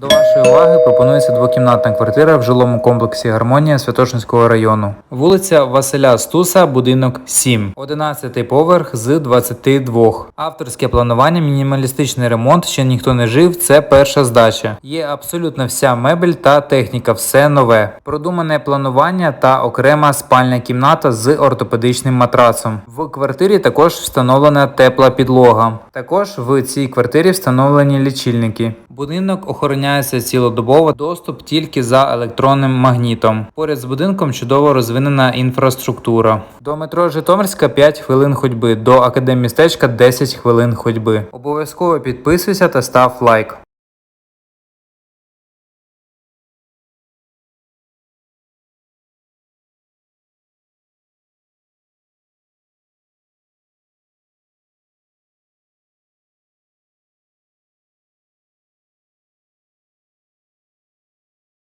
До вашої уваги пропонується двокімнатна квартира в жилому комплексі Гармонія Святошинського району. Вулиця Василя Стуса, будинок 7, 11 поверх з 22. Авторське планування, мінімалістичний ремонт, ще ніхто не жив. Це перша здача. Є абсолютно вся мебель та техніка, все нове. Продумане планування та окрема спальня кімната з ортопедичним матрацом. В квартирі також встановлена тепла підлога. Також в цій квартирі встановлені лічильники. Будинок охороняється цілодобово, доступ тільки за електронним магнітом. Поряд з будинком чудово розвинена інфраструктура. До метро Житомирська 5 хвилин ходьби, до академістечка 10 хвилин ходьби. Обов'язково підписуйся та став лайк.